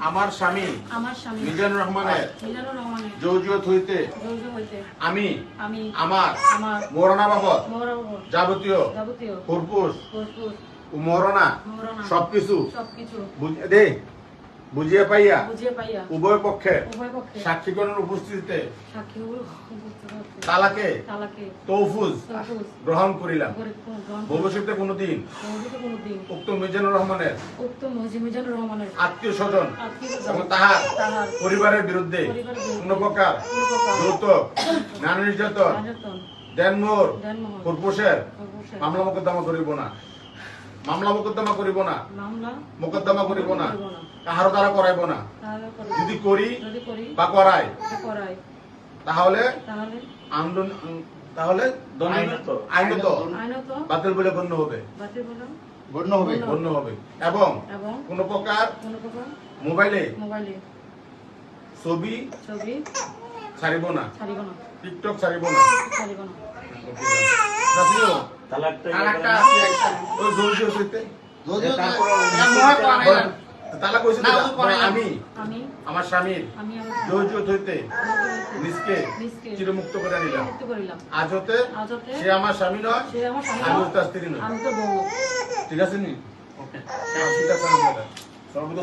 আমার স্বামী আমার স্বামী। মিজানুর রহমানের জৌজিয়ত হইতে আমি আমি আমার আমার। মরণা বাবদ যাবতীয় মরণা। সবকিছু। সবকিছু। বুঝ- দে। বুঝিয়ে পাইয়া? বুঝিয়ে পাইয়া। উভয় পক্ষে? উভয় পক্ষে। সাক্ষীগণের উপস্থিতিতে? তালাকে? তালাকে। তৌফুজ গ্রহণ করিলাম। ভবিষ্যতে কোনোদিন উক্ত মিজানুর রহমানের? উক্ত মিজানুর রহমানের। আত্মীয় স্বজন? এবং তাহার? পরিবারের বিরুদ্ধে? কোন প্রকার? যৌতুক? নারী নির্যাতন? দেনমোর ফুরফুসের মামলা মোকদ্দমা করিব না। মামলা মোকদ্দমা করিব না। মোকদ্দমা করিব না। কাহারও দ্বারা করাইব না। যদি করি বা করাই তাহলে তাহলে আন্দোলন তাহলে আইনত। বাতিল বলে গণ্য হবে। গণ্য হবে। গণ্য। হবে। এবং কোন প্রকার মোবাইলে মোবাইলে ছবি ছবি ছাড়িব না। ছাড়িব না। টিকটক ছাড়িব না। তালাকটা আছে একটা, ওই হইতে তারপর হয় না। আমি। আমি? আমার স্বামীর। আমি হইতে চিরমুক্ত করে নিলাম। আজ হতে সে আমার স্বামী নয় আমি তার স্ত্রী নয়। তো ঠিক আছে নি? আছে আমরা। সর্বদা।